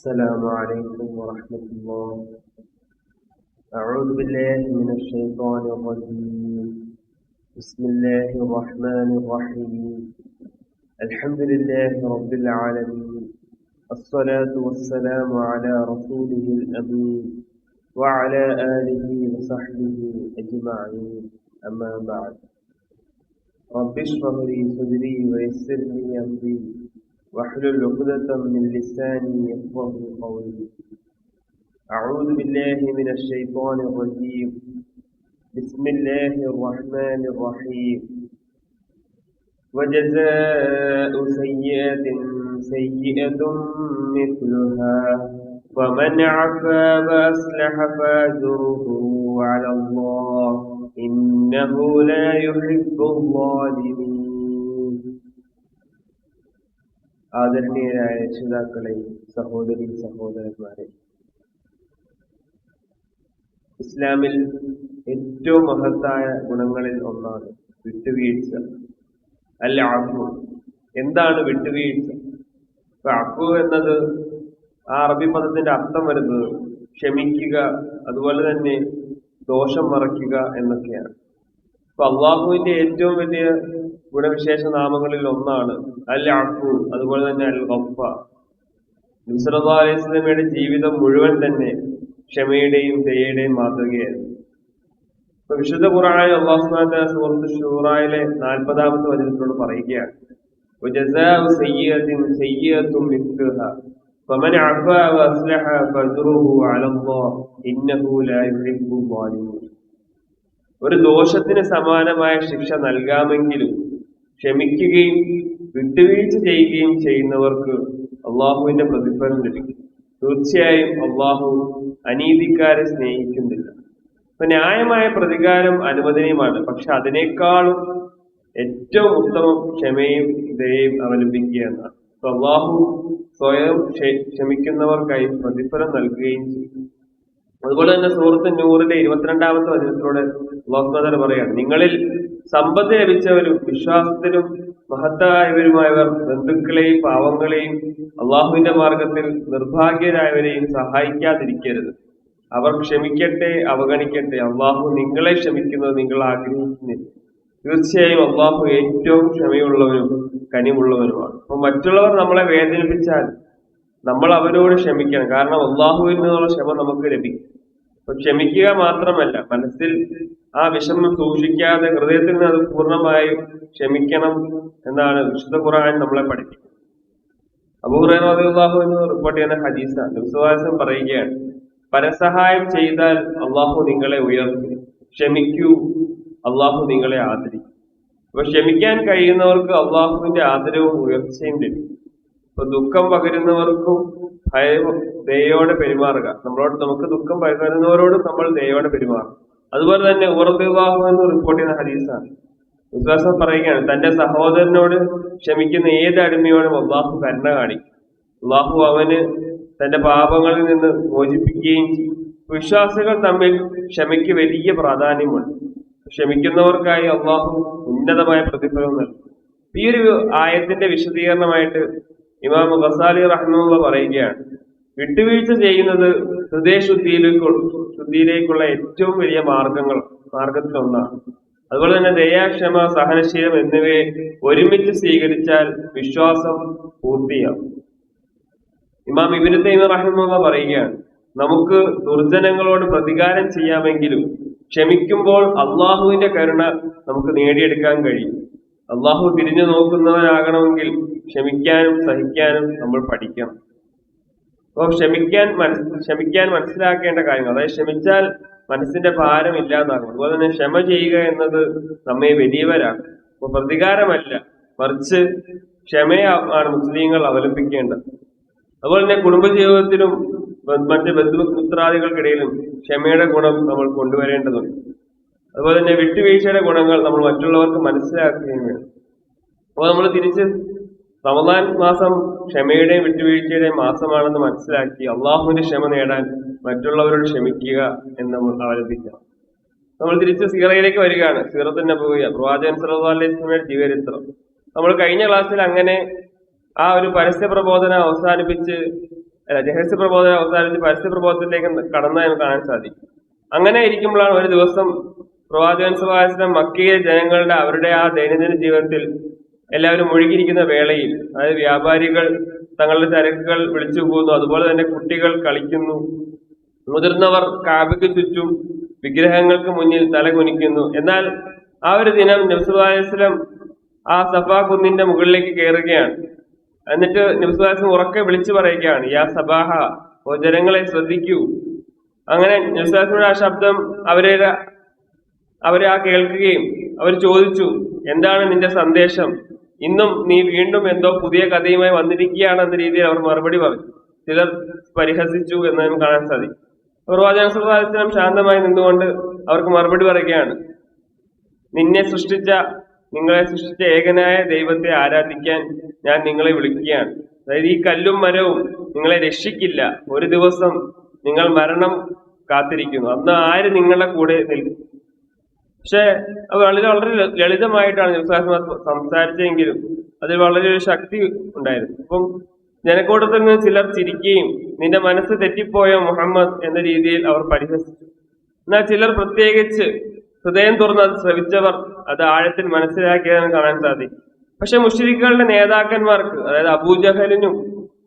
السلام عليكم ورحمة الله. أعوذ بالله من الشيطان الرجيم. بسم الله الرحمن الرحيم. الحمد لله رب العالمين. الصلاة والسلام على رسوله الأمين وعلى آله وصحبه أجمعين. أما بعد. رب اشرح لي صدري ويسر لي أمري. واحلل عقدة من لساني يفقه قولي. أعوذ بالله من الشيطان الرجيم. بسم الله الرحمن الرحيم. وجزاء سيئة سيئة مثلها. ومن عفا وأصلح فأجره على الله. إنه لا يحب الظالمين. ആദരണീയരായ രക്ഷിതാക്കളെ സഹോദരി സഹോദരന്മാരെ. ഇസ്ലാമിൽ ഏറ്റവും മഹത്തായ ഗുണങ്ങളിൽ ഒന്നാണ് വിട്ടുവീഴ്ച. അല്ല അഫു എന്താണ് വിട്ടുവീഴ്ച? ഇപ്പൊ അഫു എന്നത് ആ അറബി പദത്തിന്റെ അർത്ഥം വരുന്നത് ക്ഷമിക്കുക അതുപോലെ തന്നെ ദോഷം മറയ്ക്കുക എന്നൊക്കെയാണ്. അപ്പൊ അള്ളാഹുവിന്റെ ഏറ്റവും വലിയ ഗുണവിശേഷ നാമങ്ങളിൽ ഒന്നാണ് അൽ അഫു അതുപോലെ തന്നെ അൽ ഗഫ നബ്സല്ലാ അലൈഹി സ്വലമയുടെ ജീവിതം മുഴുവൻ തന്നെ ക്ഷമയുടെയും ദയയുടെയും മാതൃകയായിരുന്നു ഇപ്പൊ വിശുദ്ധ ഖുർആനിൽ അള്ളാഹു സുബ്ഹാനഹു സൂറത്ത് ഷൂറായിലെ നാൽപ്പതാമത്തെ വചനത്തിനോട് പറയുകയാണ് وجزاء سيئة سيئة مثلها فمن عفا وأصلح فأجره على الله إنه لا يحب الظالمين ഒരു ദോഷത്തിന് സമാനമായ ശിക്ഷ നൽകാമെങ്കിലും ക്ഷമിക്കുകയും വിട്ടുവീഴ്ച ചെയ്യുകയും ചെയ്യുന്നവർക്ക് അള്ളാഹുവിന്റെ പ്രതിഫലം ലഭിക്കും. തീർച്ചയായും അള്ളാഹു അനീതിക്കാരെ സ്നേഹിക്കുന്നില്ല. അപ്പൊ ന്യായമായ പ്രതികാരം അനുവദനീയമാണ്. പക്ഷെ അതിനേക്കാളും ഏറ്റവും ഉത്തമം ക്ഷമയും ദയയും അവലംബിക്കുക എന്നാണ്. അള്ളാഹു സ്വയം ക്ഷമിക്കുന്നവർക്കായി പ്രതിഫലം നൽകുകയും ചെയ്യും. അതുപോലെ തന്നെ സുഹൃത്ത് നൂറിന്റെ ഇരുപത്തിരണ്ടാമത്തെ വചനത്തിലൂടെ ലോക്നാഥൻ പറയാണ് നിങ്ങളിൽ സമ്പത്ത് ലഭിച്ചവരും വിശ്വാസത്തിലും മഹത്തായവരുമായവർ ബന്ധുക്കളെയും പാവങ്ങളെയും അള്ളാഹുവിന്റെ മാർഗത്തിൽ നിർഭാഗ്യരായവരെയും സഹായിക്കാതിരിക്കരുത്. അവർ ക്ഷമിക്കട്ടെ അവഗണിക്കട്ടെ. അള്ളാഹു നിങ്ങളെ ക്ഷമിക്കുന്നത് നിങ്ങൾ ആഗ്രഹിക്കുന്നില്ല. തീർച്ചയായും അള്ളാഹു ഏറ്റവും ക്ഷമയുള്ളവനും കനിവുള്ളവനുമാണ്. അപ്പൊ മറ്റുള്ളവർ നമ്മളെ വേദനിപ്പിച്ചാൽ നമ്മൾ അവരോട് ക്ഷമിക്കണം. കാരണം അള്ളാഹുവിൽ നിന്നുള്ള ക്ഷമ നമുക്ക് ലഭിക്കും. അപ്പൊ ക്ഷമിക്കുക മാത്രമല്ല മനസ്സിൽ ആ വിഷമം സൂക്ഷിക്കാതെ ഹൃദയത്തിൽ നിന്ന് അത് പൂർണമായും ക്ഷമിക്കണം എന്നാണ് വിശുദ്ധ ഖുർആൻ നമ്മളെ പഠിപ്പിക്കുന്നത്. അബൂറാഹു എന്ന് റിപ്പോർട്ട് ചെയ്യുന്ന ഹദീസാണ്. വിശ്വാസം പറയുകയാണ് പരസഹായം ചെയ്താൽ അള്ളാഹു നിങ്ങളെ ഉയർത്തും. ക്ഷമിക്കൂ അള്ളാഹു നിങ്ങളെ ആദരിക്കും. അപ്പൊ ക്ഷമിക്കാൻ കഴിയുന്നവർക്ക് അള്ളാഹുവിന്റെ ആദരവും ഉയർച്ചയും ലഭിക്കും. ഇപ്പൊ ദുഃഖം പകരുന്നവർക്കും ഭയം ദയോടെ പെരുമാറുക. നമ്മളോട് നമുക്ക് ദുഃഖം പകരുന്നവരോടും നമ്മൾ ദയോടെ പെരുമാറും. അതുപോലെ തന്നെ ഉറബിവാഹു എന്ന് റിപ്പോർട്ട് ചെയ്യുന്ന ഹദീസാണ്. വിശ്വാസം പറയുകയാണ് തന്റെ സഹോദരനോട് ക്ഷമിക്കുന്ന ഏത് അടിമയോടും അള്ളാഹു കരുണ കാണിക്കും. അള്ളാഹു അവന് തന്റെ പാപങ്ങളിൽ നിന്ന് മോചിപ്പിക്കുകയും വിശ്വാസികൾ തമ്മിൽ ക്ഷമയ്ക്ക് വലിയ പ്രാധാന്യമുണ്ട്. ക്ഷമിക്കുന്നവർക്കായി അള്ളാഹു ഉന്നതമായ പ്രതിഫലം നൽകും. ഈ ഒരു ആയത്തിന്റെ വിശദീകരണമായിട്ട് ഇമാം ഗസാലി റഹ്മുള്ള പറയുകയാണ്. വിട്ടുവീഴ്ച ചെയ്യുന്നത് ഹൃദയശുദ്ധിയിലേക്ക് ശുദ്ധിയിലേക്കുള്ള ഏറ്റവും വലിയ മാർഗങ്ങൾ മാർഗത്തിലൊന്നാണ് അതുപോലെ തന്നെ ദയാക്ഷമ സഹനശീലം എന്നിവയെ ഒരുമിച്ച് സ്വീകരിച്ചാൽ വിശ്വാസം പൂർത്തിയാവും. ഇമാം ഇബിന് തൈമ റഹ്മുള്ള പറയുകയാണ് നമുക്ക് ദുർജനങ്ങളോട് പ്രതികാരം ചെയ്യാമെങ്കിലും ക്ഷമിക്കുമ്പോൾ അള്ളാഹുവിന്റെ കരുണ നമുക്ക് നേടിയെടുക്കാൻ കഴിയും. അള്ളാഹു തിരിഞ്ഞു നോക്കുന്നവനാകണമെങ്കിൽ ക്ഷമിക്കാനും സഹിക്കാനും നമ്മൾ പഠിക്കണം. അപ്പോൾ ക്ഷമിക്കാൻ മനസ് ക്ഷമിക്കാൻ മനസ്സിലാക്കേണ്ട കാര്യങ്ങൾ അതായത് ക്ഷമിച്ചാൽ മനസ്സിന്റെ ഭാരം ഇല്ലാതാകും. അതുപോലെ തന്നെ ക്ഷമ ചെയ്യുക എന്നത് നമ്മെ വലിയവരാണ് അപ്പൊ പ്രതികാരമല്ല മറിച്ച് ക്ഷമയാണ് മുസ്ലിങ്ങൾ അവലംബിക്കേണ്ടത്. അതുപോലെ തന്നെ കുടുംബജീവിതത്തിലും മറ്റ് ബന്ധുപുത്രാദികൾക്കിടയിലും ക്ഷമയുടെ ഗുണം നമ്മൾ കൊണ്ടുവരേണ്ടതുണ്ട്. അതുപോലെ തന്നെ വിട്ടുവീഴ്ചയുടെ ഗുണങ്ങൾ നമ്മൾ മറ്റുള്ളവർക്ക് മനസ്സിലാക്കുകയും വേണം. അപ്പോൾ നമ്മൾ തിരിച്ച് റമദാൻ മാസം ക്ഷമയുടെയും വിട്ടുവീഴ്ചയുടെയും മാസമാണെന്ന് മനസ്സിലാക്കി അള്ളാഹുവിന്റെ ക്ഷമ നേടാൻ മറ്റുള്ളവരോട് ക്ഷമിക്കുക എന്ന് നമ്മൾ ആരംഭിക്കാം. നമ്മൾ തിരിച്ച് സീറയിലേക്ക് വരികയാണ്. സീറത്തിന്റെ പോവുക പ്രവാചകൻ വസല്ലമയുടെ ജീവചരിത്രം. നമ്മൾ കഴിഞ്ഞ ക്ലാസ്സിൽ അങ്ങനെ ആ ഒരു പരസ്യ പ്രബോധനം അവസാനിപ്പിച്ച് രഹസ്യ പ്രബോധനം അവസാനിപ്പിച്ച് പരസ്യ പ്രബോധത്തിലേക്ക് നമുക്ക് കാണാൻ സാധിക്കും. അങ്ങനെ ഇരിക്കുമ്പോഴാണ് ഒരു ദിവസം പ്രവാചകൻ സുഭാഷിതം മക്കിയ ജനങ്ങളുടെ അവരുടെ ആ ദൈനംദിന ജീവിതത്തിൽ എല്ലാവരും മുഴുകിയിരിക്കുന്ന വേളയിൽ അതായത് വ്യാപാരികൾ തങ്ങളുടെ ചരക്കുകൾ വിളിച്ചു പോകുന്നു അതുപോലെ തന്നെ കുട്ടികൾ കളിക്കുന്നു മുതിർന്നവർ കാബയ്ക്ക് ചുറ്റും വിഗ്രഹങ്ങൾക്ക് മുന്നിൽ തല കുനിക്കുന്നു. എന്നാൽ ആ ഒരു ദിനം നബ്സുല്ലാസ്ലം ആ സഫാ കുന്നിന്റെ മുകളിലേക്ക് കയറുകയാണ്. എന്നിട്ട് നബ്സുല്ലാസ്ലം ഉറക്കെ വിളിച്ചു പറയുകയാണ് യാ സബാഹ ഓ ജനങ്ങളെ ശ്രദ്ധിക്കൂ. അങ്ങനെ നബ്സുല്ലാസ്ലമിന്റെ ആ ശബ്ദം അവരെ അവരെ ആ കേൾക്കുകയും അവർ ചോദിച്ചു എന്താണ് നിന്റെ സന്ദേശം? ഇന്നും നീ വീണ്ടും എന്തോ പുതിയ കഥയുമായി വന്നിരിക്കുകയാണെന്ന രീതിയിൽ അവർ മറുപടി പറഞ്ഞു ചിലർ പരിഹസിച്ചു എന്ന് നമുക്ക് കാണാൻ സാധിക്കും. പ്രവാചകം ശാന്തമായി നിന്നുകൊണ്ട് അവർക്ക് മറുപടി പറയുകയാണ് നിന്നെ സൃഷ്ടിച്ച നിങ്ങളെ സൃഷ്ടിച്ച ഏകനായ ദൈവത്തെ ആരാധിക്കാൻ ഞാൻ നിങ്ങളെ വിളിക്കുകയാണ്. അതായത് ഈ കല്ലും മരവും നിങ്ങളെ രക്ഷിക്കില്ല. ഒരു ദിവസം നിങ്ങൾ മരണം കാത്തിരിക്കുന്നു. അന്ന് ആര് നിങ്ങളുടെ കൂടെ നിൽക്കും? പക്ഷെ വളരെ വളരെ ലളിതമായിട്ടാണ് നബിസ്വലാസ്മ സംസാരിച്ചെങ്കിലും അതിൽ വളരെ ഒരു ശക്തി ഉണ്ടായിരുന്നു. അപ്പം ജനക്കൂട്ടത്തിൽ നിന്ന് ചിലർ ചിരിക്കുകയും നിന്റെ മനസ്സ് തെറ്റിപ്പോയ മുഹമ്മദ് എന്ന രീതിയിൽ അവർ പരിഹസിച്ചു. എന്നാൽ ചിലർ പ്രത്യേകിച്ച് ഹൃദയം തുറന്ന് അത് ശ്രവിച്ചവർ അത് ആഴത്തിൽ മനസ്സിലാക്കിയതെന്ന് കാണാൻ സാധിക്കും. പക്ഷെ മുഷ്രിഖുകളുടെ നേതാക്കന്മാർക്ക് അതായത് അബൂജഹലിനും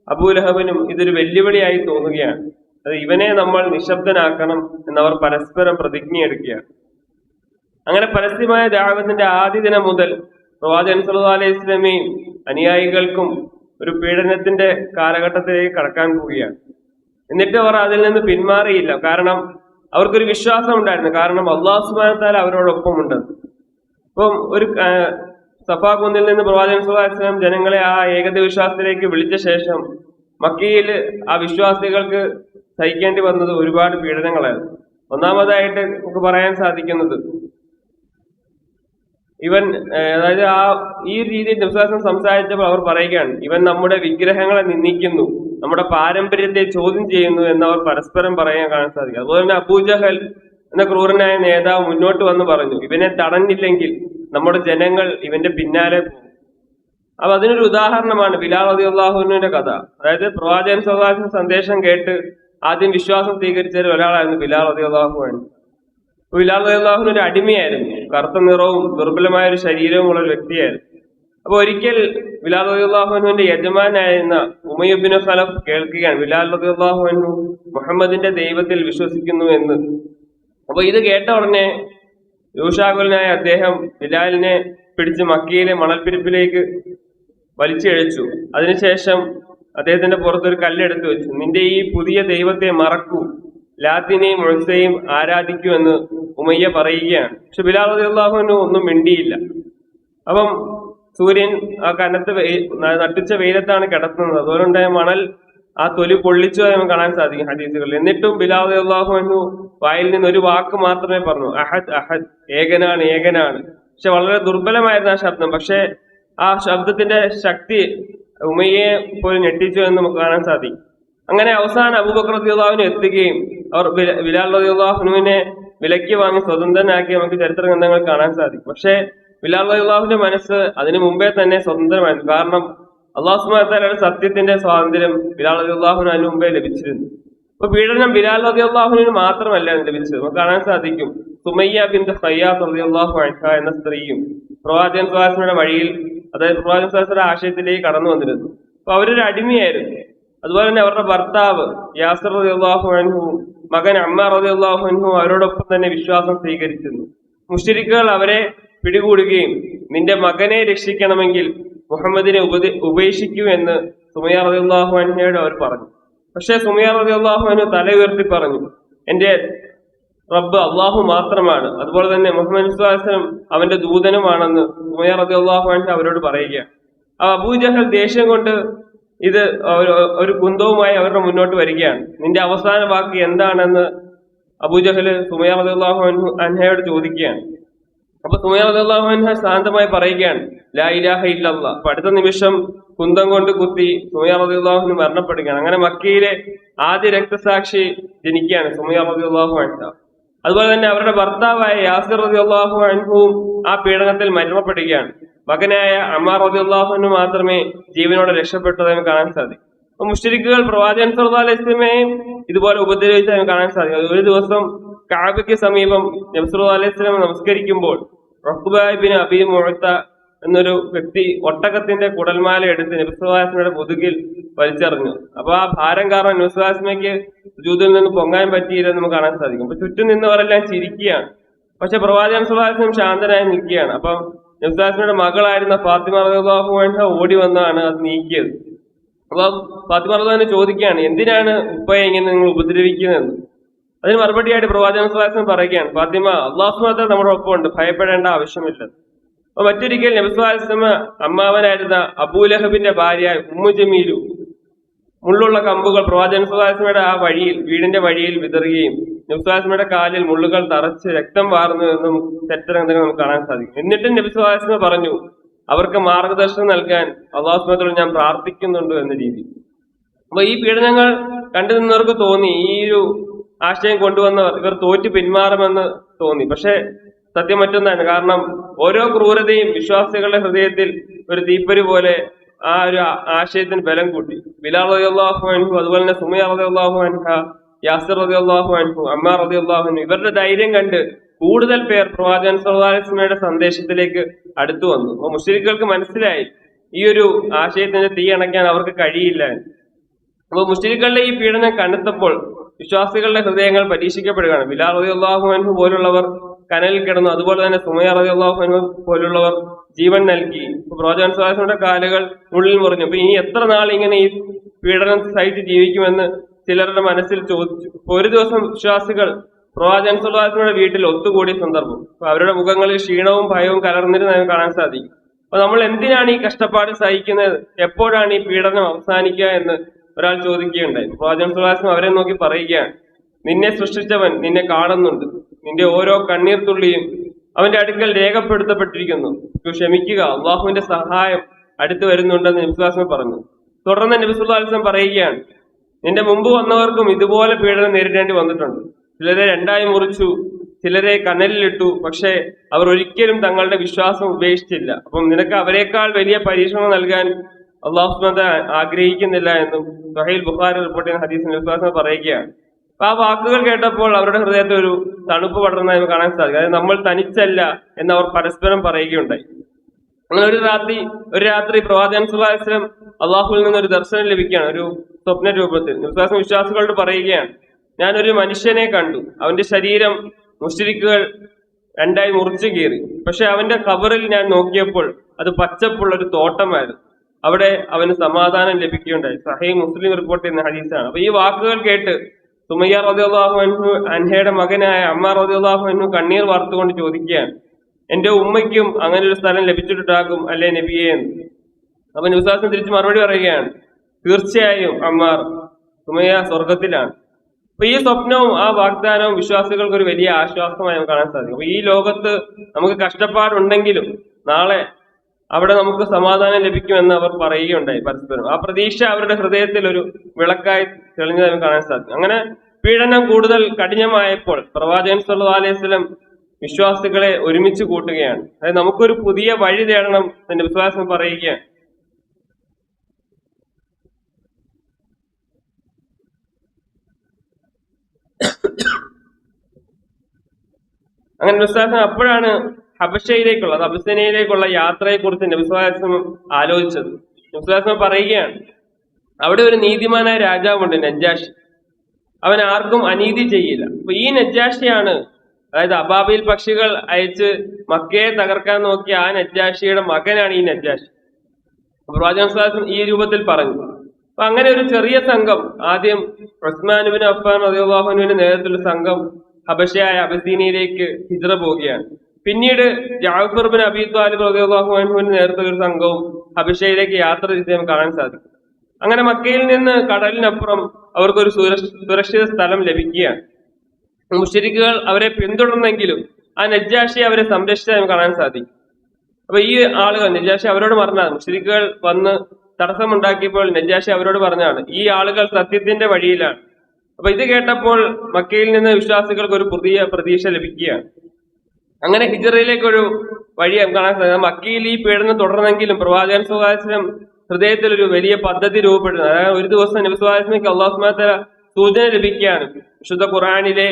അബൂലഹബിനും ഇതൊരു വെല്ലുവിളിയായി തോന്നുകയാണ്. അത് ഇവനെ നമ്മൾ നിശബ്ദനാക്കണം എന്നവർ പരസ്പരം പ്രതിജ്ഞയെടുക്കുകയാണ്. അങ്ങനെ പരസ്യമായ ദാവത്തിന്റെ ആദ്യ ദിനം മുതൽ പ്രവാചകൻ സല്ലല്ലാഹു അലൈഹി വസല്ലമയും അനുയായികൾക്കും ഒരു പീഡനത്തിന്റെ കാലഘട്ടത്തിലേക്ക് കടക്കാൻ പോവുകയാണ്. എന്നിട്ട് അവർ അതിൽ നിന്ന് പിന്മാറിയില്ല. കാരണം അവർക്കൊരു വിശ്വാസം ഉണ്ടായിരുന്നു. കാരണം അള്ളാഹു സുബാനത്താൽ അവരോടൊപ്പം ഉണ്ട്. ഇപ്പം ഒരു സഫാ കുന്നിൽ നിന്ന് പ്രവാചകൻ വസല്ലം ജനങ്ങളെ ആ ഏകത വിശ്വാസത്തിലേക്ക് വിളിച്ച ശേഷം മക്കയിൽ ആ വിശ്വാസികൾക്ക് സഹിക്കേണ്ടി വന്നത് ഒരുപാട് പീഡനങ്ങളായിരുന്നു. ഒന്നാമതായിട്ട് നമുക്ക് പറയാൻ സാധിക്കുന്നത് ഇവൻ അതായത് ആ ഈ രീതിയിൽ വിശ്വാസം സംസാരിച്ചപ്പോൾ അവർ പറയുകയാണ് ഇവൻ നമ്മുടെ വിഗ്രഹങ്ങളെ നിന്ദിക്കുന്നു നമ്മുടെ പാരമ്പര്യത്തെ ചോദ്യം ചെയ്യുന്നു എന്നവർ പരസ്പരം പറയാൻ കാണാൻ സാധിക്കും. അതുപോലെ തന്നെ അബൂജഹൽ എന്ന ക്രൂരനായ നേതാവ് മുന്നോട്ട് വന്ന് പറഞ്ഞു ഇവനെ തടഞ്ഞില്ലെങ്കിൽ നമ്മുടെ ജനങ്ങൾ ഇവന്റെ പിന്നാലെ പോകും. അപ്പൊ അതിനൊരു ഉദാഹരണമാണ് ബിലാൽ അലി അള്ളാഹുവിന്റെ കഥ. അതായത് പ്രവാചകൻ സ്വകാശം സന്ദേശം കേട്ട് ആദ്യം വിശ്വാസം സ്വീകരിച്ച ഒരാളായിരുന്നു ബിലാൽ അലി അള്ളാഹു ബിലാൽ അള്ളാഹുവിന് ഒരു അടിമയായിരുന്നു. കറുത്ത നിറവും ദുർബലമായ ഒരു ശരീരവും ഉള്ള വ്യക്തിയായിരുന്നു. അപ്പൊ ഒരിക്കൽ ബിലാൽ അള്ളാഹുനുവിന്റെ യജമാനായിരുന്ന ഉമയുബിന് ഖലഫ് കേൾക്കുകയാണ് ബിലാൽ അള്ളാഹുനു മുഹമ്മദിന്റെ ദൈവത്തിൽ വിശ്വസിക്കുന്നു എന്ന്. അപ്പൊ ഇത് കേട്ട ഉടനെ യൂഷാകുലനായ അദ്ദേഹം ബിലാലിനെ പിടിച്ച് മക്കയിലെ മണൽപ്പിരിപ്പിലേക്ക് വലിച്ചെഴിച്ചു. അതിനുശേഷം അദ്ദേഹത്തിന്റെ പുറത്തൊരു കല്ലെടുത്ത് വെച്ചു. നിന്റെ ഈ പുതിയ ദൈവത്തെ മറക്കൂ. ലാത്തിനെയും മുഴുസയും ആരാധിക്കൂ എന്ന് ഉമയ്യ പറയുകയാണ്. പക്ഷെ ബിലാൽ അള്ളാഹുവിന് ഒന്നും മിണ്ടിയില്ല. അപ്പം സൂര്യൻ ആ കനത്ത് നട്ടിച്ച വെയിലത്താണ് കിടത്തുന്നത് അതുകൊണ്ടുണ്ടായ മണൽ ആ തൊലി പൊള്ളിച്ചു നമുക്ക് കാണാൻ സാധിക്കും ഹദീസുകളിൽ. എന്നിട്ടും ബിലാൽ അള്ളാഹുവിനു വായിൽ നിന്ന് ഒരു വാക്ക് മാത്രമേ പറഞ്ഞു. അഹദ് അഹദ് ഏകനാണ് ഏകനാണ്. പക്ഷെ വളരെ ദുർബലമായിരുന്നു ആ ശബ്ദം. പക്ഷെ ആ ശബ്ദത്തിന്റെ ശക്തി ഉമയെ പോലും ഞെട്ടിച്ചു എന്ന് നമുക്ക് കാണാൻ സാധിക്കും. അങ്ങനെ അവസാനം അബൂബക്കർ റളിയല്ലാഹുവിനെ എത്തുകയും അവർ ബില- ബിലാൽ റളിയല്ലാഹുവിനെ വിലയ്ക്ക് വാങ്ങി സ്വതന്ത്രനാക്കി നമുക്ക് ചരിത്ര ഗ്രന്ഥങ്ങൾ കാണാൻ സാധിക്കും. പക്ഷേ ബിലാൽ റളിയല്ലാഹുവിന്റെ മനസ്സ് അതിനു മുമ്പേ തന്നെ സ്വതന്ത്രമായിരുന്നു. കാരണം അള്ളാഹു സുബ്ഹാനഹു സത്യത്തിന്റെ സ്വാതന്ത്ര്യം ബിലാൽ റതിയുള്ളാഹുവിന് അതിനു മുമ്പേ ലഭിച്ചിരുന്നു. അപ്പൊ പീഡനം ബിലാൽ റതിയുള്ളാഹുവിന് മാത്രമല്ല ലഭിച്ചത്. നമുക്ക് കാണാൻ സാധിക്കും സുമയ്യ ബിൻ ഫയ്യാസ് റതിയുള്ളാഹു അൻഹ എന്ന സ്ത്രീയും പ്രവാചകൻ സുഹാസിന്റെ വഴിയിൽ അതായത് പ്രവാചകൻ സുഹാസിന്റെ ആശയത്തിലേക്ക് കടന്നു വന്നിരുന്നു. അപ്പൊ അവരൊരു അടിമയായിരുന്നു. അതുപോലെ തന്നെ അവരുടെ ഭർത്താവ് യാസർ റളിയല്ലാഹു അൻഹു മകൻ അമ്മ റളിയല്ലാഹു അൻഹു അവരോടൊപ്പം തന്നെ വിശ്വാസം സ്വീകരിച്ചിരുന്നു. മുഷരിക്കുകൾ അവരെ പിടികൂടുകയും നിന്റെ മകനെ രക്ഷിക്കണമെങ്കിൽ മുഹമ്മദിനെ ഉപേക്ഷിക്കൂ എന്ന് സുമയ റളിയല്ലാഹു അൻഹയോട് അവർ പറഞ്ഞു. പക്ഷേ സുമയ റളിയല്ലാഹു അൻഹു തല ഉയർത്തി പറഞ്ഞു എന്റെ റബ്ബ് അള്ളാഹു മാത്രമാണ്. അതുപോലെ തന്നെ മുഹമ്മദ് സുഹാസനം അവന്റെ ദൂതനുമാണെന്ന് സുമയ റളിയല്ലാഹു അൻഹു അവരോട് പറയുകയാണ്. അബൂജഹൽ ദേഷ്യം കൊണ്ട് ഇത് ഒരു- കുന്തവുമായി അവരുടെ മുന്നോട്ട് വരികയാണ്. നിന്റെ അവസാന വാക്ക് എന്താണെന്ന് അബൂജഹൽ സുമയ അൻഹു അൻഹയോട് ചോദിക്കുകയാണ്. അപ്പൊ സുമയ അൻഹ ശാന്തമായി പറയുകയാണ് ലാ ഇലാഹ അപ്പൊ അടുത്ത നിമിഷം കുന്തം കൊണ്ട് കുത്തി സുമയ മരണപ്പെടുകയാണ്. അങ്ങനെ മക്കയിലെ ആദ്യ രക്തസാക്ഷി ജനിക്കുകയാണ് സുമയ അൻഹ. അതുപോലെ തന്നെ അവരുടെ ഭർത്താവായ യാസിർ റതി അള്ളാഹു അൻഹുവും ആ പീഡനത്തിൽ മരണപ്പെടുകയാണ്. മകനായ അമ്മാർ റതി അള്ളാഹുവിന് മാത്രമേ ജീവനോടെ രക്ഷപ്പെട്ടതെന്ന് കാണാൻ സാധിക്കും. അപ്പൊ മുഷ്രിക്കുകൾ പ്രവാചകൻ വസല്ലമയെയും ഇതുപോലെ ഉപദ്രവിച്ചതെന്ന് കാണാൻ സാധിക്കും. ഒരു ദിവസം കാബയ്ക്ക് സമീപം നബി സല്ലല്ലാഹു അലൈഹി സ്വലം നമസ്കരിക്കുമ്പോൾ റഹ്ബാബിന് അബി മുഅത്ത എന്നൊരു വ്യക്തി ഒട്ടകത്തിന്റെ കുടൽമാല എടുത്ത് നബിസ്വലാസ്മയുടെ മുതുകിൽ വലിച്ചെറിഞ്ഞു. അപ്പൊ ആ ഭാരം കാരണം നബിസ്വലാസ്മയ്ക്ക് ജൂതിൽ നിന്ന് പൊങ്ങാൻ പറ്റിയില്ലെന്ന് നമുക്ക് കാണാൻ സാധിക്കും. അപ്പൊ ചുറ്റും നിന്നവരെല്ലാം ചിരിക്കുകയാണ്. പക്ഷെ പ്രവാചകൻ സുഹാസ്ലം ശാന്തനായി നിൽക്കുകയാണ്. അപ്പം നബിസ്വലാസ്മയുടെ മകളായിരുന്ന ഫാത്തിമ അൻഹ ഓടി വന്നാണ് അത് നീക്കിയത്. അപ്പൊ ഫാത്തിമ റളിയല്ലാഹു ചോദിക്കുകയാണ് എന്തിനാണ് ഉപ്പയെ ഇങ്ങനെ നിങ്ങൾ ഉപദ്രവിക്കുന്നതെന്ന് അതിന് മറുപടിയായിട്ട് പ്രവാചകൻ സുഹാസ്ലം പറയുകയാണ് ഫാത്തിമ അള്ളാഹു നമ്മുടെ ഒപ്പമുണ്ട് ഭയപ്പെടേണ്ട ആവശ്യമില്ല. മറ്റൊരിക്കൽ നബിസ്വാസമ അമ്മാവനായിരുന്ന അബൂലഹബിന്റെ ഭാര്യ ഉമ്മു ജമീലു മുള്ളുള്ള കമ്പുകൾ പ്രവാചകൻ സുഹാസ്മയുടെ ആ വഴിയിൽ വീടിന്റെ വഴിയിൽ വിതറുകയും നബിസ്വാസ്മയുടെ കാലിൽ മുള്ളുകൾ തറച്ച് രക്തം വാർന്നു എന്നും ചരിത്രങ്ങൾ നമുക്ക് കാണാൻ സാധിക്കും. എന്നിട്ടും നബിസ്വാസ്മ പറഞ്ഞു അവർക്ക് മാർഗദർശനം നൽകാൻ അള്ളാഹുസ്മത്തോട് ഞാൻ പ്രാർത്ഥിക്കുന്നുണ്ട് എന്ന രീതി. അപ്പൊ ഈ പീഡനങ്ങൾ കണ്ടു നിന്നവർക്ക് തോന്നി ഈ ഒരു ആശയം കൊണ്ടുവന്നവർ ഇവർ തോറ്റു പിന്മാറുമെന്ന് തോന്നി. പക്ഷെ സത്യം മറ്റൊന്നാണ്. കാരണം ഓരോ ക്രൂരതയും വിശ്വാസികളുടെ ഹൃദയത്തിൽ ഒരു തീപ്പരി പോലെ ആ ഒരു ആശയത്തിന് ബലം കൂട്ടി. ബിലാൽ അള്ളാഹു അൻഹു അതുപോലെ തന്നെ സുമയ റതി അള്ളാഹു അൻഹ യാസിർ റളിയല്ലാഹു അൻഹു റതി അള്ളാഹു അൻഹു ഇവരുടെ ധൈര്യം കണ്ട് കൂടുതൽ പേർ പ്രവാചകൻ അലൈഹി സന്ദേശത്തിലേക്ക് അടുത്തു വന്നു. അപ്പൊ മുസ്ലിങ്ങൾക്ക് മനസ്സിലായി ഈ ഒരു ആശയത്തിന്റെ തീ അണയ്ക്കാൻ അവർക്ക് കഴിയില്ല അപ്പോൾ അപ്പൊ മുസ്ലിങ്ങളുടെ ഈ പീഡനം കണ്ടെത്തപ്പോൾ വിശ്വാസികളുടെ ഹൃദയങ്ങൾ പരീക്ഷിക്കപ്പെടുകയാണ്. ബിലാൽ അള്ളാഹു അൻഹു പോലുള്ളവർ കനലിൽ കിടന്നു അതുപോലെ തന്നെ സുമയ റബി അൻഹു പോലുള്ളവർ ജീവൻ നൽകി. പ്രവാചകൻസുടെ കാലുകൾ ഉള്ളിൽ മുറിഞ്ഞു. അപ്പൊ ഇനി എത്ര നാൾ ഇങ്ങനെ ഈ പീഡനം സഹിച്ച് ജീവിക്കുമെന്ന് ചിലരുടെ മനസ്സിൽ ചോദിച്ചു. ഒരു ദിവസം വിശ്വാസികൾ പ്രവാചകൻ വീട്ടിൽ ഒത്തുകൂടിയ സന്ദർഭം. അപ്പൊ അവരുടെ മുഖങ്ങളിൽ ക്ഷീണവും ഭയവും കലർന്നിരുന്ന് കാണാൻ സാധിക്കും. അപ്പൊ നമ്മൾ എന്തിനാണ് ഈ കഷ്ടപ്പാട് സഹിക്കുന്നത്? എപ്പോഴാണ് ഈ പീഡനം അവസാനിക്കുക എന്ന് ഒരാൾ ചോദിക്കുകയുണ്ടായി. പ്രവാചകൻ സുഹാസം അവരെ നോക്കി പറയുകയാണ്. നിന്നെ സൃഷ്ടിച്ചവൻ നിന്നെ കാണുന്നുണ്ട്. നിന്റെ ഓരോ കണ്ണീർ തുള്ളിയും അവന്റെ അടുക്കൽ രേഖപ്പെടുത്തപ്പെട്ടിരിക്കുന്നു. ക്ഷമിക്കുക അള്ളാഹുവിന്റെ സഹായം അടുത്ത് വരുന്നുണ്ടെന്ന് നബിസ്വാസം പറഞ്ഞു. തുടർന്ന് നബിസുല്ലാസ്ലം പറയുകയാണ് നിന്റെ മുമ്പ് വന്നവർക്കും ഇതുപോലെ പീഡനം നേരിടേണ്ടി വന്നിട്ടുണ്ട്. ചിലരെ രണ്ടായി മുറിച്ചു ചിലരെ കനലിലിട്ടു പക്ഷേ അവർ ഒരിക്കലും തങ്ങളുടെ വിശ്വാസം ഉപേക്ഷിച്ചില്ല. അപ്പം നിനക്ക് അവരെക്കാൾ വലിയ പരീക്ഷണം നൽകാൻ അള്ളാഹു ആഗ്രഹിക്കുന്നില്ല എന്നും സഹീൽ ബുഖാരി റിപ്പോർട്ട് ചെയ്യുന്ന ഹദീസിന് പറയുകയാണ്. അപ്പൊ ആ വാക്കുകൾ കേട്ടപ്പോൾ അവരുടെ ഹൃദയത്തിൽ ഒരു തണുപ്പ് പടർന്നതായി കാണാൻ സാധിക്കും. അതായത് നമ്മൾ തനിച്ചല്ല എന്ന് അവർ പരസ്പരം പറയുകയുണ്ടായി. അങ്ങനെ ഒരു രാത്രി ഒരു രാത്രി പ്രവാചകൻ സുഹാസ്ലം അള്ളാഹുവിൽ നിന്ന് ഒരു ദർശനം ലഭിക്കുകയാണ് ഒരു സ്വപ്ന രൂപത്തിൽ. നിർദ്ദേശം വിശ്വാസികളോട് പറയുകയാണ് ഞാനൊരു മനുഷ്യനെ കണ്ടു. അവന്റെ ശരീരം മുഷ്ടിരിക്കുകൾ രണ്ടായി മുറിച്ചു കീറി. പക്ഷെ അവന്റെ കബറിൽ ഞാൻ നോക്കിയപ്പോൾ അത് പച്ചപ്പുള്ള ഒരു തോട്ടമായിരുന്നു. അവിടെ അവന് സമാധാനം ലഭിക്കുകയുണ്ടായി. സഹൈ മുസ്ലിം റിപ്പോർട്ട് ചെയ്യുന്ന ഹദീസാണ്. അപ്പൊ ഈ വാക്കുകൾ കേട്ട് സുമയ്യ റളിയല്ലാഹു അൻഹു അൻഹയുടെ മകനായ അമ്മ റളിയല്ലാഹു അൻഹു കണ്ണീർ വാർത്തുകൊണ്ട് ചോദിക്കുകയാണ് എന്റെ ഉമ്മയ്ക്കും അങ്ങനെ ഒരു സ്ഥലം ലഭിച്ചിട്ടുണ്ടാകും അല്ലേ നബിയെ? എന്ന് അപ്പൊ വിശ്വാസം തിരിച്ച് മറുപടി പറയുകയാണ് തീർച്ചയായും അമ്മാർ സുമയ്യ സ്വർഗത്തിലാണ് അപ്പൊ ഈ സ്വപ്നവും ആ വാഗ്ദാനവും വിശ്വാസികൾക്ക് ഒരു വലിയ ആശ്വാസമായി നമുക്ക് കാണാൻ സാധിക്കും. അപ്പൊ ഈ ലോകത്ത് നമുക്ക് കഷ്ടപ്പാടുണ്ടെങ്കിലും നാളെ അവിടെ നമുക്ക് സമാധാനം ലഭിക്കുമെന്ന് അവർ പറയുകയുണ്ടായി പരസ്പരം. ആ പ്രതീക്ഷ അവരുടെ ഹൃദയത്തിൽ ഒരു വിളക്കായി തെളിഞ്ഞതായി നമുക്ക് കാണാൻ സാധിക്കും അങ്ങനെ പീഡനം കൂടുതൽ കഠിനമായപ്പോൾ പ്രവാചകൻ സല്ലു അലൈഹി വസല്ലം വിശ്വാസികളെ ഒരുമിച്ച് കൂട്ടുകയാണ്. അതായത് നമുക്കൊരു പുതിയ വഴി തേടണം എന്റെ വിശ്വാസം പറയുകയാണ്. അങ്ങനെ വിശ്വാസം അപ്പോഴാണ് ഹബഷയിലേക്കുള്ള യാത്രയെ കുറിച്ച് നബിസ്വാസം ആലോചിച്ചത്. നബിസ്വലാസ്ലം പറയുകയാണ് അവിടെ ഒരു നീതിമാനായ രാജാവുണ്ട് നജ്ജാഷി. അവൻ ആർക്കും അനീതി ചെയ്യില്ല. അപ്പൊ ഈ നജ്ജാഷിയാണ് അതായത് അബാബിൽ പക്ഷികൾ അയച്ച് മക്കയെ തകർക്കാൻ നോക്കിയ ആ നജ്ജാഷിയുടെ മകനാണ് ഈ നജ്ജാഷി. പ്രവാചകൻ ഈ രൂപത്തിൽ പറഞ്ഞു. അപ്പൊ അങ്ങനെ ഒരു ചെറിയ സംഘം ആദ്യം ഉസ്മാനുബിൻ അഫ്ഫാൻ റളിയല്ലാഹുവിന്റെ നേതൃത്വത്തിലുള്ള സംഘം ഹബഷയായ അബസീനയിലേക്ക് ഹിജറ പോവുകയാണ്. പിന്നീട് ജാഫർബിൻ അബി താലിബ് റളിയല്ലാഹുവിന്റെ നേതൃത്വത്തിലുള്ള ഒരു സംഘവും ഹബഷയിലേക്ക് യാത്ര ചെയ്ത് നമുക്ക് കാണാൻ സാധിക്കും. അങ്ങനെ മക്കയിൽ നിന്ന് കടലിനപ്പുറം അവർക്കൊരു സുരക്ഷ സുരക്ഷിത സ്ഥലം ലഭിക്കുകയാണ്. മുഷരിക്കുകൾ അവരെ പിന്തുടർന്നെങ്കിലും ആ നജ്ജാഷി അവരെ സംരക്ഷിച്ചത് നമുക്ക് കാണാൻ സാധിക്കും. അപ്പൊ ഈ ആളുകൾ നജാഷി അവരോട് പറഞ്ഞതാണ് മുഷരിക്കുകൾ വന്ന് തടസ്സമുണ്ടാക്കിയപ്പോൾ നജാഷി അവരോട് പറഞ്ഞാണ് ഈ ആളുകൾ സത്യത്തിന്റെ വഴിയിലാണ്. അപ്പൊ ഇത് കേട്ടപ്പോൾ മക്കയിൽ നിന്ന് വിശ്വാസികൾക്ക് ഒരു പുതിയ പ്രതീക്ഷ ലഭിക്കുകയാണ്. അങ്ങനെ ഹിജറയിലേക്ക് ഒരു വഴി കാണാൻ സാധിക്കും. മക്കിയിൽ ഈ പീഡനം തുടർന്നെങ്കിലും പ്രവാചകൻ സുഹാസിനും ഹൃദയത്തിൽ ഒരു വലിയ പദ്ധതി രൂപപ്പെടുന്നത് അതായത് ഒരു ദിവസം നബിസ്വാസ്മിക്ക് അള്ളാഹു സുബ്ഹാനഹു തആല സൂചന ലഭിക്കുകയാണ്. വിശുദ്ധ ഖുറാനിലെ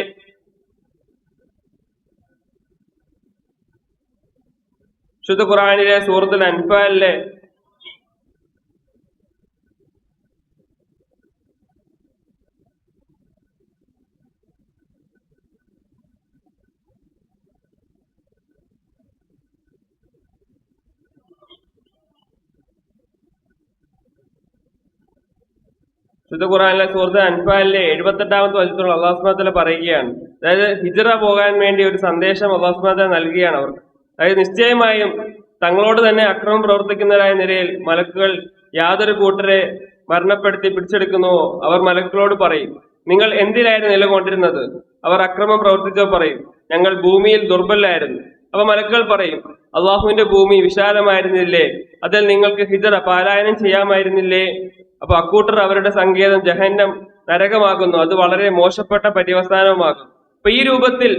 വിശുദ്ധ ഖുറാനിലെ സൂറത്തുൽ അൻഫാലിലെ ശുദ്ധ ഖുറാനിലെ സുഹൃത്ത് അൻഫാലിലെ എഴുപത്തെട്ടാമത്തെ വചനത്തോളം അള്ളാഹു സുബ്ഹാനഹു പറയുകയാണ്. അതായത് ഹിജറ പോകാൻ വേണ്ടി ഒരു സന്ദേശം അള്ളാഹു സുബ്ഹാനഹു നൽകുകയാണ് അവർക്ക് അതായത് നിശ്ചയമായും തങ്ങളോട് തന്നെ അക്രമം പ്രവർത്തിക്കുന്നവരായ നിലയിൽ മലക്കുകൾ യാതൊരു കൂട്ടരെ മരണപ്പെടുത്തി പിടിച്ചെടുക്കുന്നുവോ അവർ മലക്കുകളോട് പറയും നിങ്ങൾ എന്തിനായിരുന്നു നിലകൊണ്ടിരുന്നത്? അവർ അക്രമം പ്രവർത്തിച്ചോ? പറയും ഞങ്ങൾ ഭൂമിയിൽ ദുർബലായിരുന്നു. അപ്പൊ മലക്കുകൾ പറയും അള്ളാഹുവിന്റെ ഭൂമി വിശാലമായിരുന്നില്ലേ? അതിൽ നിങ്ങൾക്ക് ഹിജറ പാലായനം ചെയ്യാമായിരുന്നില്ലേ? അപ്പൊ അക്കൂട്ടർ അവരുടെ സങ്കേതം ജഹന്നം നരകമാകുന്നു. അത് വളരെ മോശപ്പെട്ട പര്യവസാനവുമാകും അപ്പൊ ഈ രൂപത്തിൽ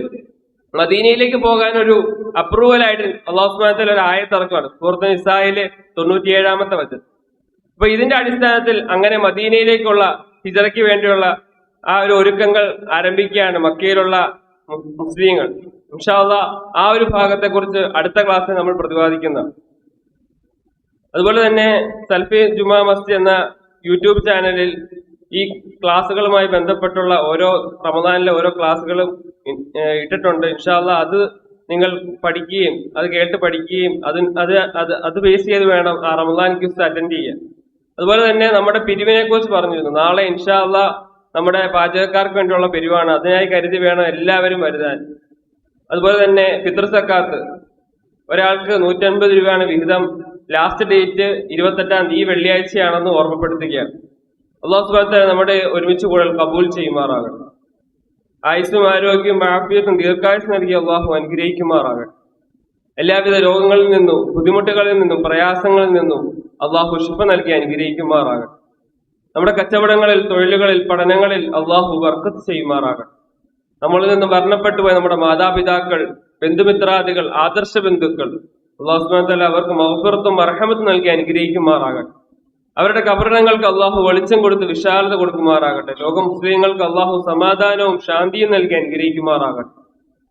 മദീനയിലേക്ക് പോകാൻ ഒരു അപ്രൂവൽ ആയിട്ട് അള്ളാഹുസ്മാനത്തിൽ ഒരു ആയത്തിറക്കാണ് സുഹൃത്ത് നിസായിലെ തൊണ്ണൂറ്റിയേഴാമത്തെ വചനം. അപ്പൊ ഇതിന്റെ അടിസ്ഥാനത്തിൽ അങ്ങനെ മദീനയിലേക്കുള്ള ഹിജറയ്ക്ക് വേണ്ടിയുള്ള ആ ഒരു ഒരുക്കങ്ങൾ ആരംഭിക്കുകയാണ് മക്കയിലുള്ള മുസ്ലിങ്ങൾ. ഇൻഷാല്ല ആ ഒരു ഭാഗത്തെ കുറിച്ച് അടുത്ത ക്ലാസ്സിൽ നമ്മൾ പ്രതിപാദിക്കുന്ന അതുപോലെ തന്നെ സൽഫി ജുമാ മസ്ജിദ് എന്ന യൂട്യൂബ് ചാനലിൽ ഈ ക്ലാസ്സുകളുമായി ബന്ധപ്പെട്ടുള്ള ഓരോ റമദാനിലെ ഓരോ ക്ലാസ്സുകളും ഇട്ടിട്ടുണ്ട്. ഇൻഷാല്ല അത് നിങ്ങൾ പഠിക്കുകയും അത് കേട്ട് പഠിക്കുകയും അത് അത് അത് അത് ബേസ് ചെയ്ത് വേണം ആ റമദാൻ ക്യൂസ് അറ്റൻഡ് ചെയ്യാൻ. അതുപോലെ തന്നെ നമ്മുടെ പിരിവിനെ കുറിച്ച് പറഞ്ഞിരുന്നു. നാളെ ഇൻഷാല്ല നമ്മുടെ പാചകക്കാർക്ക് വേണ്ടിയുള്ള പിരിവാണ്. അതിനായി കരുതി വേണം എല്ലാവരും വരുതാൻ. അതുപോലെ തന്നെ ഫിത്ർ സക്കാത്ത്. ഒരാൾക്ക് നൂറ്റൻപത് രൂപയാണ് വിഹിതം ലാസ്റ്റ് ഡേറ്റ് ഇരുപത്തെട്ടാം ഈ വെള്ളിയാഴ്ചയാണെന്ന് ഓർമ്മപ്പെടുത്തുകയാണ്. അള്ളാഹു സുബാത്ത നമ്മുടെ ഒരുമിച്ച് കൂടൽ കബൂൽ ചെയ്യുമാറാകട്ടെ. ആയുസ്സും ആരോഗ്യവും ആഫിയത്തും ദീർഘായുസ് നൽകി അള്ളാഹു അനുഗ്രഹിക്കുമാറാകട്ടെ. എല്ലാവിധ രോഗങ്ങളിൽ നിന്നും ബുദ്ധിമുട്ടുകളിൽ നിന്നും പ്രയാസങ്ങളിൽ നിന്നും അള്ളാഹു ശുഭ നൽകി അനുഗ്രഹിക്കുമാറാകട്ടെ. നമ്മുടെ കച്ചവടങ്ങളിൽ തൊഴിലുകളിൽ പഠനങ്ങളിൽ അള്ളാഹു വർക്കത്ത് ചെയ്യുമാറാകട്ടെ. നമ്മളിൽ നിന്ന് മരണപ്പെട്ടു പോയ നമ്മുടെ മാതാപിതാക്കൾ ബന്ധുമിത്രാദികൾ ആദർശ ബന്ധുക്കൾ അള്ളാഹു സുബ്ഹാനഹു വ തആല അവർക്ക് മഹഫിറത്തും മർഹമത്തും നൽകി അനുഗ്രഹിക്കുമാറാകട്ടെ അവരുടെ കബറിടങ്ങൾക്ക് അള്ളാഹു വെളിച്ചം കൊടുത്ത് വിശാലത കൊടുക്കുമാറാകട്ടെ ലോക മുസ്ലിങ്ങൾക്ക് അള്ളാഹു സമാധാനവും ശാന്തിയും നൽകി അനുഗ്രഹിക്കുമാറാകട്ടെ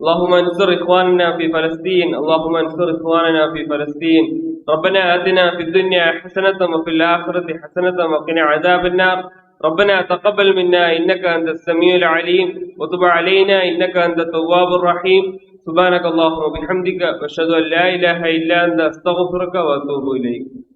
اللهم انصر اخواننا في فلسطين اللهم انصر اخواننا في فلسطين ربنا اتنا في الدنيا حسنه وفي الاخره حسنه وقنا عذاب النار ربنا تقبل منا إنك أنت السميع العليم وتب علينا إنك أنت التواب الرحيم. سبحانك اللهم وبحمدك وأشهد أن لا إله إلا أنت أستغفرك وأتوب إليك.